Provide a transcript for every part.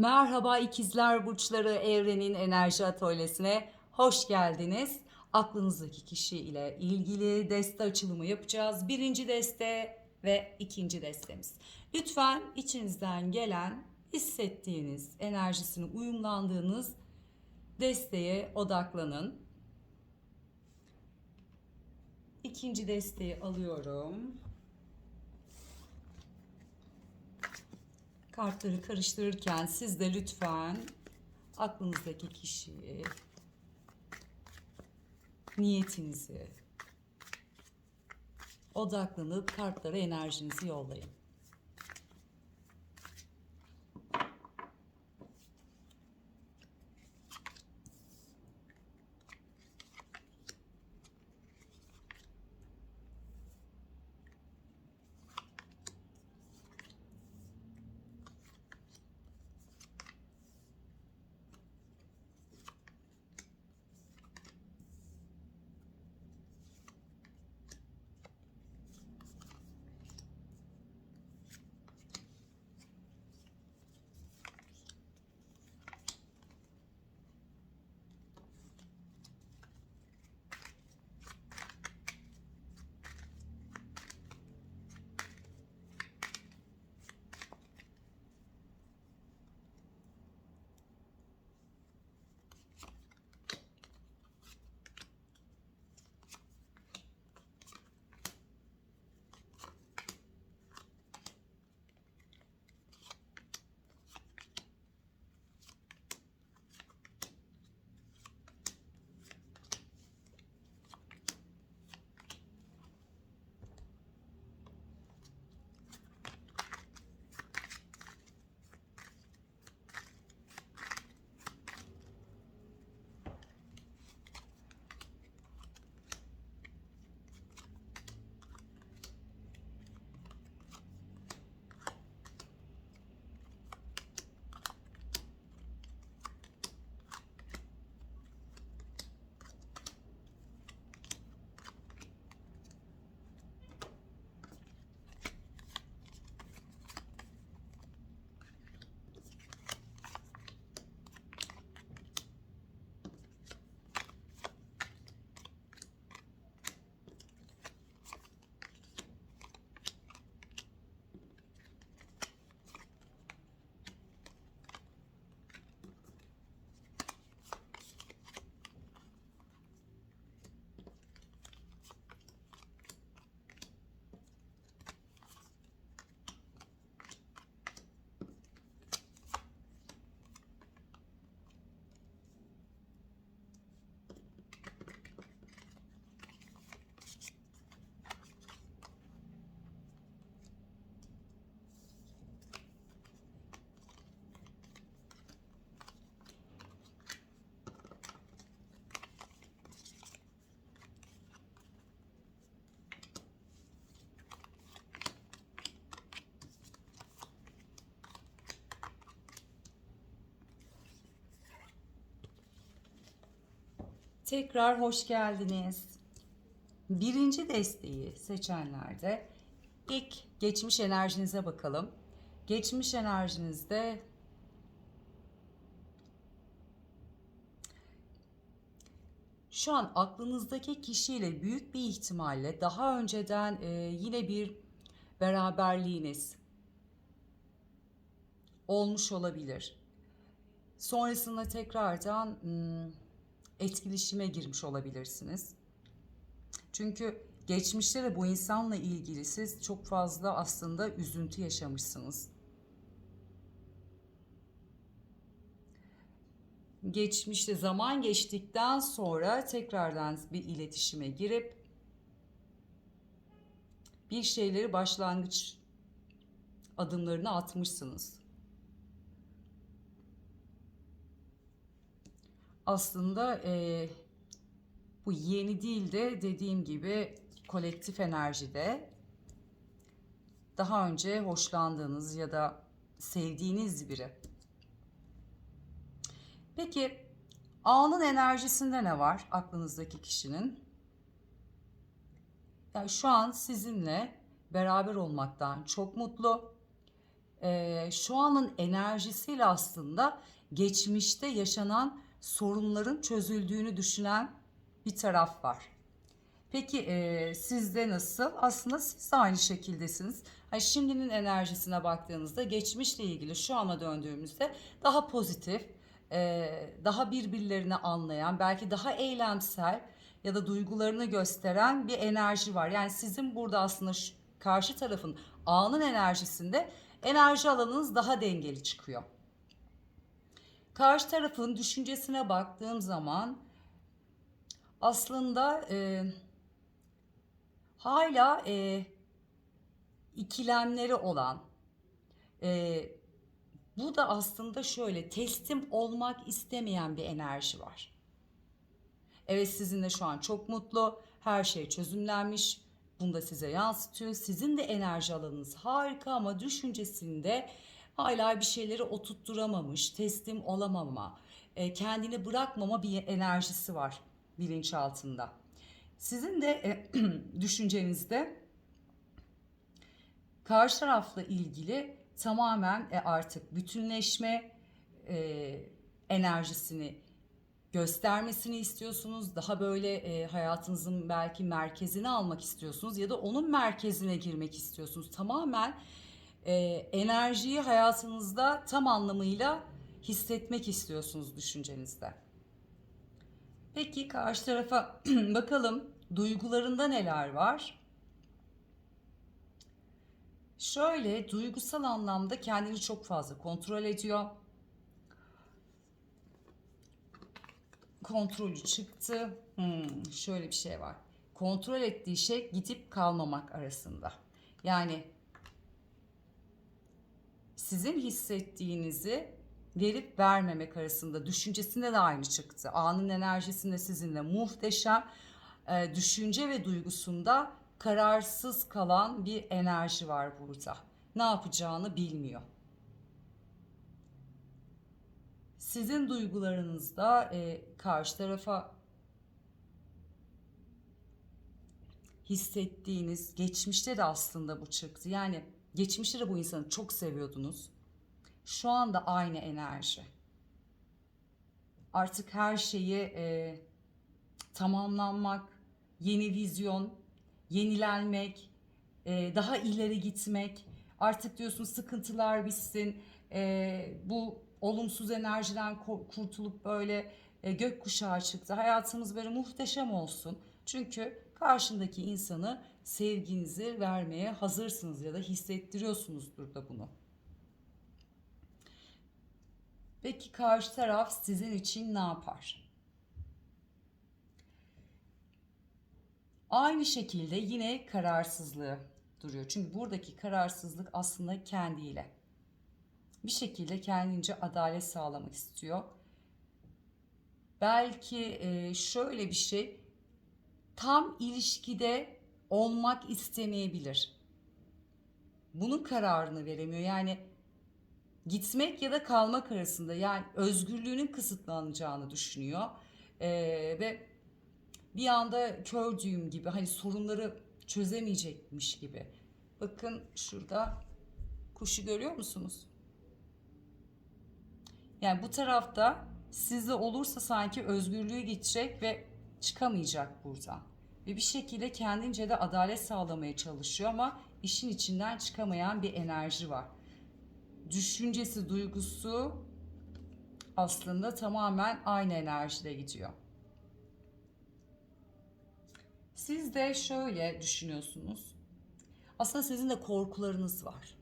Merhaba ikizler burçları evrenin enerji atölyesine hoş geldiniz. Aklınızdaki kişi ile ilgili deste açılımı yapacağız. Birinci deste ve ikinci destemiz. Lütfen içinizden gelen hissettiğiniz, enerjisini uyumlandığınız desteğe odaklanın. İkinci desteği alıyorum. Kartları karıştırırken siz de lütfen aklınızdaki kişiyi, niyetinizi odaklanıp kartlara enerjinizi yollayın. Tekrar hoş geldiniz. Birinci desteği seçenlerde ilk geçmiş enerjinize bakalım. Geçmiş enerjinizde şu an aklınızdaki kişiyle büyük bir ihtimalle daha önceden e, yine bir beraberliğiniz olmuş olabilir. Sonrasında tekrardan hmm, etkileşime girmiş olabilirsiniz. Çünkü geçmişte de bu insanla ilgili siz çok fazla aslında üzüntü yaşamışsınız. Geçmişte zaman geçtikten sonra tekrardan bir iletişime girip bir şeyleri başlangıç adımlarını atmışsınız. Aslında e, bu yeni değil de dediğim gibi kolektif enerjide daha önce hoşlandığınız ya da sevdiğiniz biri. Peki anın enerjisinde ne var aklınızdaki kişinin? Yani şu an sizinle beraber olmaktan çok mutlu. e, şu anın enerjisiyle aslında geçmişte yaşanan sorunların çözüldüğünü düşünen bir taraf var. Peki e, sizde nasıl? Aslında siz de aynı şekildesiniz. Hani şimdinin enerjisine baktığınızda geçmişle ilgili şu ana döndüğümüzde daha pozitif, e, daha birbirlerini anlayan, belki daha eylemsel ya da duygularını gösteren bir enerji var. Yani sizin burada aslında şu, karşı tarafın anın enerjisinde enerji alanınız daha dengeli çıkıyor. Karşı tarafın düşüncesine baktığım zaman aslında e, hala e, ikilemleri olan e, bu da aslında şöyle teslim olmak istemeyen bir enerji var. Evet sizinle şu an çok mutlu, her şey çözümlenmiş, bunu da size yansıtıyor. Sizin de enerji alanınız harika ama düşüncesinde hala bir şeyleri oturtturamamış, teslim olamama, e, kendini bırakmama bir enerjisi var bilinçaltında. Sizin de e, düşüncenizde karşı tarafla ilgili tamamen e, artık bütünleşme enerjisini göstermesini istiyorsunuz. Daha böyle e, hayatınızın belki merkezini almak istiyorsunuz ya da onun merkezine girmek istiyorsunuz. Tamamen e, enerjiyi hayatınızda tam anlamıyla hissetmek istiyorsunuz düşüncenizde. Peki karşı tarafa bakalım duygularında neler var? Şöyle duygusal anlamda kendini çok fazla kontrol ediyor. Kontrolü çıktı. Hmm, şöyle bir şey var. Kontrol ettiği şey gidip kalmamak arasında. Yani sizin hissettiğinizi verip vermemek arasında düşüncesinde de aynı çıktı. Anın enerjisinde sizinle muhteşem e, düşünce ve duygusunda kararsız kalan bir enerji var burada. Ne yapacağını bilmiyor. Sizin duygularınızda e, karşı tarafa hissettiğiniz, geçmişte de aslında bu çıktı. Yani geçmişte de bu insanı çok seviyordunuz. Şu anda aynı enerji. Artık her şeyi e, tamamlanmak, yeni vizyon, yenilenmek, e, daha ileri gitmek. Artık diyorsun sıkıntılar bitsin, e, bu olumsuz enerjiden kurtulup böyle e, gökkuşağı çıktı. Hayatımız böyle muhteşem olsun. Çünkü karşındaki insanı sevginizi vermeye hazırsınız ya da hissettiriyorsunuzdur da bunu. Peki karşı taraf sizin için ne yapar? Aynı şekilde yine kararsızlığı duruyor. Çünkü buradaki kararsızlık aslında kendiyle. Bir şekilde kendince adalet sağlamak istiyor. Belki şöyle bir şey tam ilişkide olmak istemeyebilir. Bunun kararını veremiyor. Yani gitmek ya da kalmak arasında yani özgürlüğünün kısıtlanacağını düşünüyor. Ee, ve bir anda kör düğüm gibi hani sorunları çözemeyecekmiş gibi. Bakın şurada kuşu görüyor musunuz? Yani bu tarafta sizde olursa sanki özgürlüğü gidecek ve çıkamayacak buradan. Ve bir şekilde kendince de adalet sağlamaya çalışıyor ama işin içinden çıkamayan bir enerji var. Düşüncesi, duygusu aslında tamamen aynı enerjide gidiyor. Siz de şöyle düşünüyorsunuz. Aslında sizin de korkularınız var.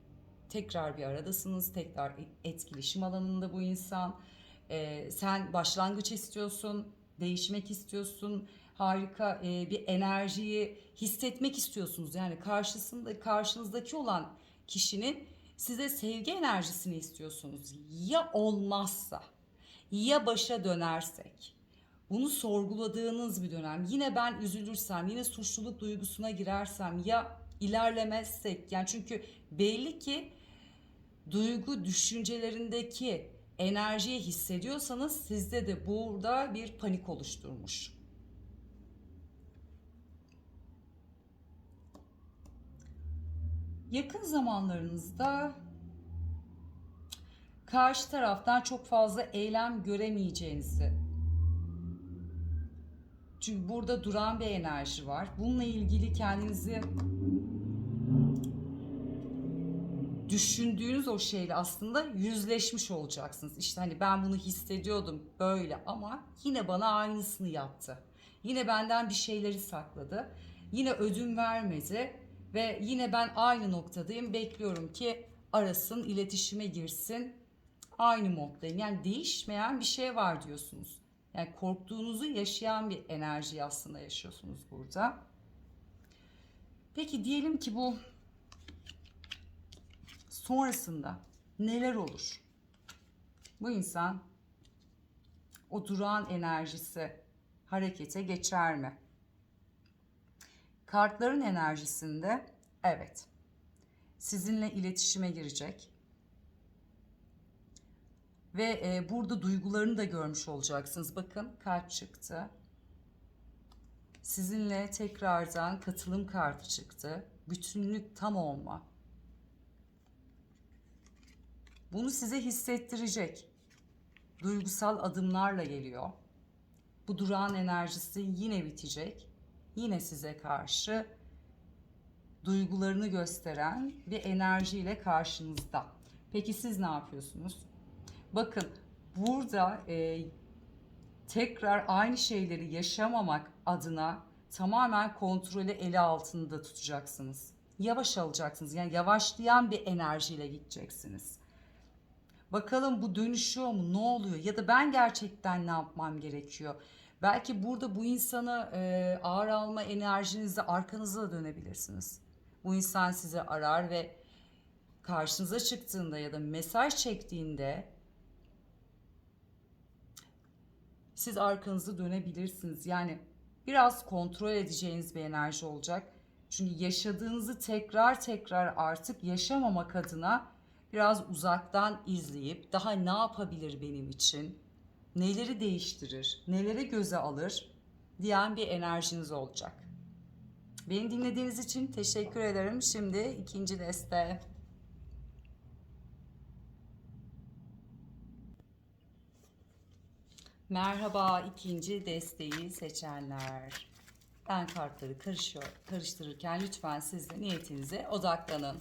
Tekrar bir aradasınız, tekrar etkileşim alanında bu insan. Ee, sen başlangıç istiyorsun, değişmek istiyorsun, harika e, bir enerjiyi hissetmek istiyorsunuz. Yani karşısında karşınızdaki olan kişinin size sevgi enerjisini istiyorsunuz. Ya olmazsa, ya başa dönersek, bunu sorguladığınız bir dönem. Yine ben üzülürsem, yine suçluluk duygusuna girersem ya ilerlemezsek yani çünkü belli ki duygu düşüncelerindeki enerjiyi hissediyorsanız sizde de burada bir panik oluşturmuş. Yakın zamanlarınızda karşı taraftan çok fazla eylem göremeyeceğinizi. Çünkü burada duran bir enerji var. Bununla ilgili kendinizi düşündüğünüz o şeyle aslında yüzleşmiş olacaksınız. İşte hani ben bunu hissediyordum böyle ama yine bana aynısını yaptı. Yine benden bir şeyleri sakladı. Yine ödün vermedi ve yine ben aynı noktadayım. Bekliyorum ki arasın, iletişime girsin. Aynı moddayım. Yani değişmeyen bir şey var diyorsunuz. Yani korktuğunuzu yaşayan bir enerji aslında yaşıyorsunuz burada. Peki diyelim ki bu sonrasında neler olur? Bu insan o durağan enerjisi harekete geçer mi? Kartların enerjisinde evet. Sizinle iletişime girecek. Ve e, burada duygularını da görmüş olacaksınız. Bakın kalp çıktı. Sizinle tekrardan katılım kartı çıktı. Bütünlük tam olma. Bunu size hissettirecek. Duygusal adımlarla geliyor. Bu durağan enerjisi yine bitecek. Yine size karşı duygularını gösteren bir enerjiyle karşınızda. Peki siz ne yapıyorsunuz? Bakın burada e, tekrar aynı şeyleri yaşamamak adına tamamen kontrolü ele altında tutacaksınız. Yavaş alacaksınız. Yani yavaşlayan bir enerjiyle gideceksiniz. Bakalım bu dönüşüyor mu? Ne oluyor? Ya da ben gerçekten ne yapmam gerekiyor? Belki burada bu insanı e, ağır alma enerjinizi arkanıza da dönebilirsiniz. Bu insan sizi arar ve karşınıza çıktığında ya da mesaj çektiğinde siz arkanızı dönebilirsiniz. Yani biraz kontrol edeceğiniz bir enerji olacak. Çünkü yaşadığınızı tekrar tekrar artık yaşamamak adına biraz uzaktan izleyip daha ne yapabilir benim için? Neleri değiştirir? Neleri göze alır? diyen bir enerjiniz olacak. Beni dinlediğiniz için teşekkür ederim. Şimdi ikinci deste. Merhaba ikinci desteği seçenler. Ben kartları karışıyor, karıştırırken lütfen siz de niyetinize odaklanın.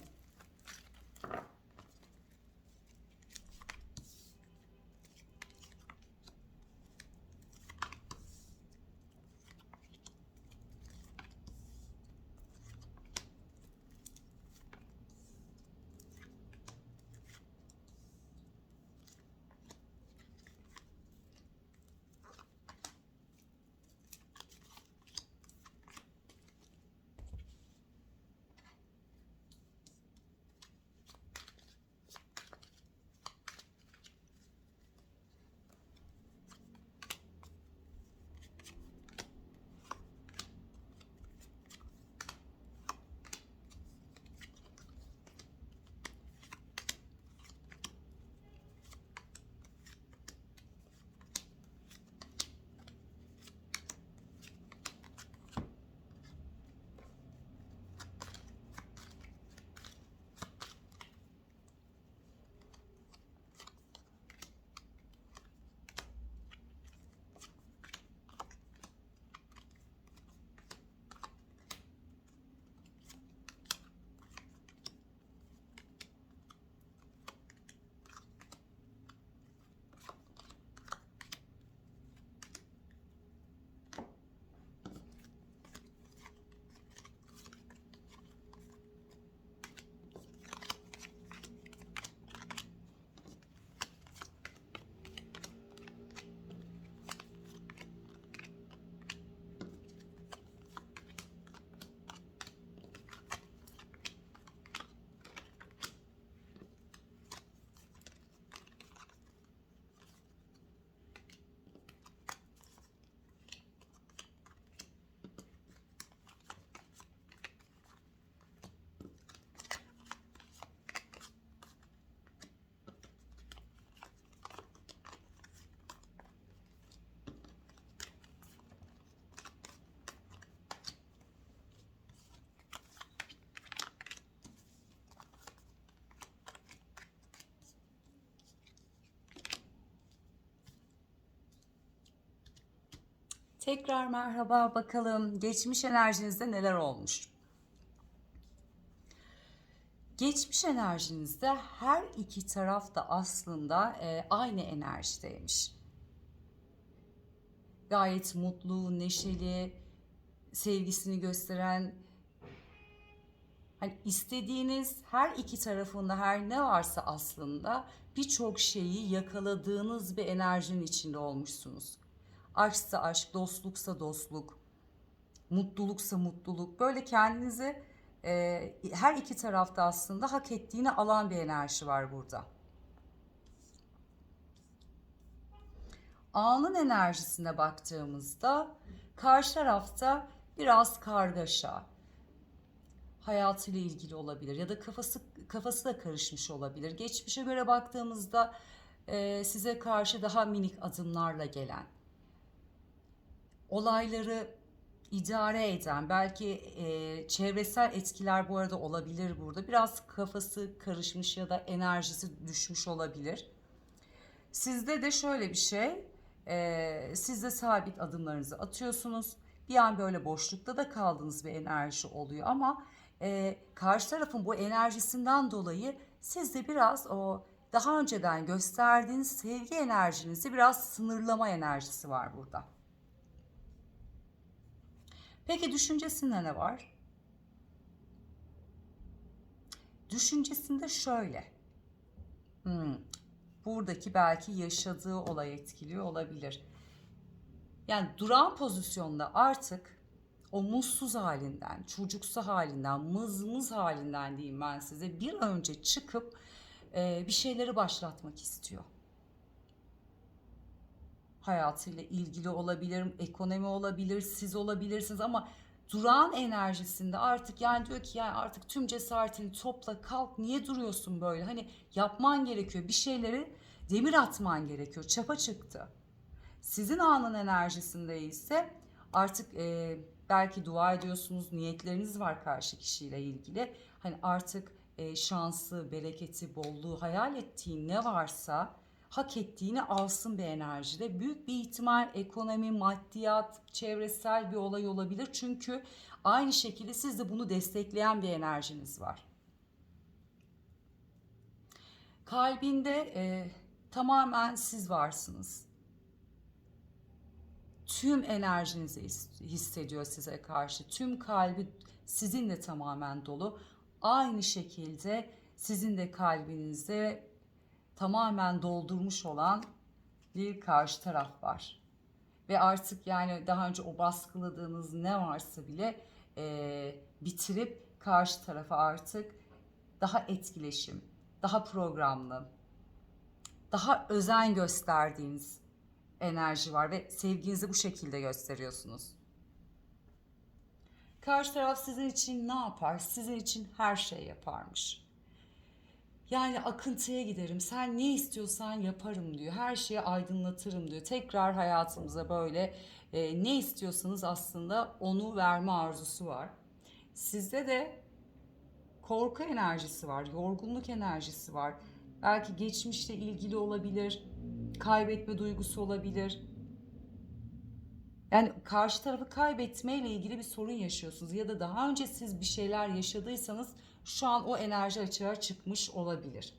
Tekrar merhaba bakalım geçmiş enerjinizde neler olmuş? Geçmiş enerjinizde her iki taraf da aslında e, aynı enerjideymiş. Gayet mutlu, neşeli, sevgisini gösteren, hani istediğiniz her iki tarafında her ne varsa aslında birçok şeyi yakaladığınız bir enerjinin içinde olmuşsunuz. Aşksa aşk, dostluksa dostluk, mutluluksa mutluluk. Böyle kendinizi e, her iki tarafta aslında hak ettiğini alan bir enerji var burada. Anın enerjisine baktığımızda karşı tarafta biraz kargaşa, hayatıyla ilgili olabilir ya da kafası kafası da karışmış olabilir. Geçmişe göre baktığımızda e, size karşı daha minik adımlarla gelen, olayları idare eden, belki e, çevresel etkiler bu arada olabilir burada. Biraz kafası karışmış ya da enerjisi düşmüş olabilir. Sizde de şöyle bir şey, e, siz de sabit adımlarınızı atıyorsunuz. Bir an böyle boşlukta da kaldığınız bir enerji oluyor ama e, karşı tarafın bu enerjisinden dolayı siz de biraz o daha önceden gösterdiğiniz sevgi enerjinizi biraz sınırlama enerjisi var burada. Peki düşüncesinde ne var? Düşüncesinde şöyle. Hmm, buradaki belki yaşadığı olay etkiliyor olabilir. Yani duran pozisyonda artık o mutsuz halinden, çocuksu halinden, mızmız halinden diyeyim ben size bir önce çıkıp e, bir şeyleri başlatmak istiyor. Hayatıyla ilgili olabilir, ekonomi olabilir, siz olabilirsiniz ama duran enerjisinde artık yani diyor ki yani artık tüm cesaretini topla kalk niye duruyorsun böyle hani yapman gerekiyor bir şeyleri demir atman gerekiyor çapa çıktı. Sizin anın enerjisinde ise artık e, belki dua ediyorsunuz, niyetleriniz var karşı kişiyle ilgili. Hani artık e, şansı, bereketi, bolluğu hayal ettiğin ne varsa hak ettiğini alsın bir enerjide. Büyük bir ihtimal ekonomi, maddiyat, çevresel bir olay olabilir. Çünkü aynı şekilde siz de bunu destekleyen bir enerjiniz var. Kalbinde e, tamamen siz varsınız tüm enerjinizi hissediyor size karşı. Tüm kalbi sizinle tamamen dolu. Aynı şekilde sizin de kalbinizde tamamen doldurmuş olan bir karşı taraf var. Ve artık yani daha önce o baskıladığınız ne varsa bile e, bitirip karşı tarafa artık daha etkileşim, daha programlı, daha özen gösterdiğiniz enerji var ve sevginizi bu şekilde gösteriyorsunuz. Karşı taraf sizin için ne yapar? Sizin için her şey yaparmış. Yani akıntıya giderim. Sen ne istiyorsan yaparım diyor. Her şeyi aydınlatırım diyor. Tekrar hayatımıza böyle e, ne istiyorsanız aslında onu verme arzusu var. Sizde de korku enerjisi var, yorgunluk enerjisi var. Belki geçmişle ilgili olabilir, kaybetme duygusu olabilir. Yani karşı tarafı kaybetmeyle ilgili bir sorun yaşıyorsunuz ya da daha önce siz bir şeyler yaşadıysanız şu an o enerji açığa çıkmış olabilir.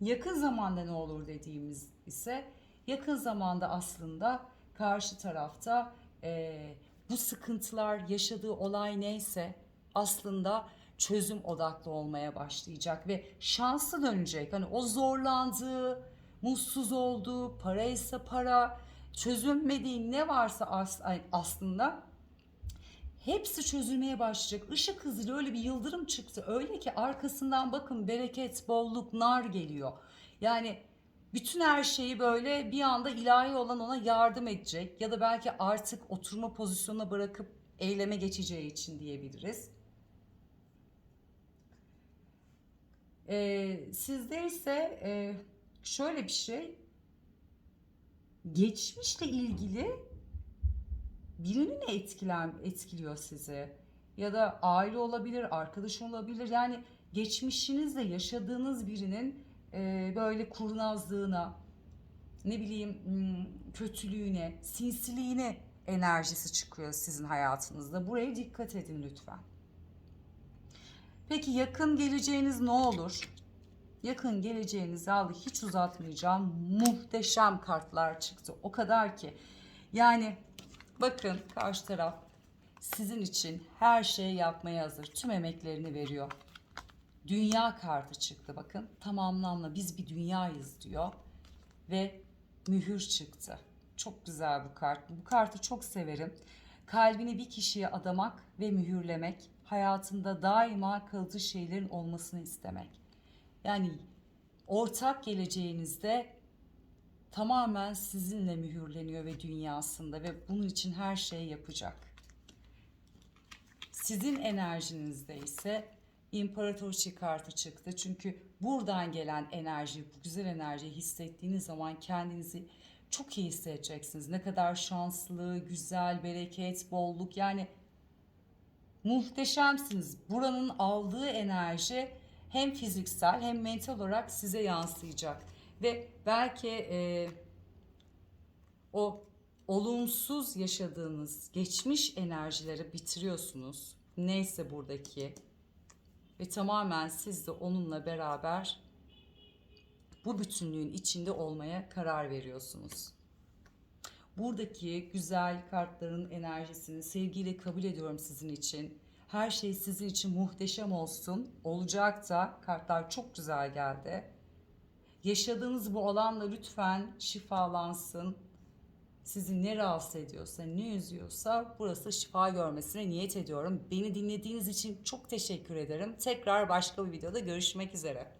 Yakın zamanda ne olur dediğimiz ise yakın zamanda aslında karşı tarafta e, bu sıkıntılar yaşadığı olay neyse aslında çözüm odaklı olmaya başlayacak ve şansı dönecek. Hani o zorlandığı, mutsuz olduğu, paraysa para, çözülmediği ne varsa aslında hepsi çözülmeye başlayacak. Işık hızıyla öyle bir yıldırım çıktı. Öyle ki arkasından bakın bereket, bolluk, nar geliyor. Yani bütün her şeyi böyle bir anda ilahi olan ona yardım edecek ya da belki artık oturma pozisyonuna bırakıp eyleme geçeceği için diyebiliriz. Ee, sizde ise e, şöyle bir şey geçmişle ilgili birini mi etkilen, etkiliyor sizi? Ya da aile olabilir, arkadaş olabilir. Yani geçmişinizde yaşadığınız birinin e, böyle kurnazlığına, ne bileyim hmm, kötülüğüne, sinsiliğine enerjisi çıkıyor sizin hayatınızda. Buraya dikkat edin lütfen. Peki yakın geleceğiniz ne olur? Yakın geleceğinizi aldı hiç uzatmayacağım. Muhteşem kartlar çıktı. O kadar ki. Yani bakın karşı taraf sizin için her şeyi yapmaya hazır. Tüm emeklerini veriyor. Dünya kartı çıktı bakın. Tamamlanma biz bir dünyayız diyor. Ve mühür çıktı. Çok güzel bu kart. Bu kartı çok severim. Kalbini bir kişiye adamak ve mühürlemek, hayatında daima kalıcı şeylerin olmasını istemek. Yani ortak geleceğinizde tamamen sizinle mühürleniyor ve dünyasında ve bunun için her şeyi yapacak. Sizin enerjinizde ise İmparatorçi kartı çıktı. Çünkü buradan gelen enerji, bu güzel enerjiyi hissettiğiniz zaman kendinizi çok iyi hissedeceksiniz. Ne kadar şanslı, güzel, bereket, bolluk yani muhteşemsiniz. Buranın aldığı enerji hem fiziksel hem mental olarak size yansıyacak. Ve belki e, o olumsuz yaşadığınız geçmiş enerjileri bitiriyorsunuz. Neyse buradaki ve tamamen siz de onunla beraber bu bütünlüğün içinde olmaya karar veriyorsunuz. Buradaki güzel kartların enerjisini sevgiyle kabul ediyorum sizin için. Her şey sizin için muhteşem olsun. Olacak da kartlar çok güzel geldi. Yaşadığınız bu alanda lütfen şifalansın. Sizi ne rahatsız ediyorsa, ne üzüyorsa burası şifa görmesine niyet ediyorum. Beni dinlediğiniz için çok teşekkür ederim. Tekrar başka bir videoda görüşmek üzere.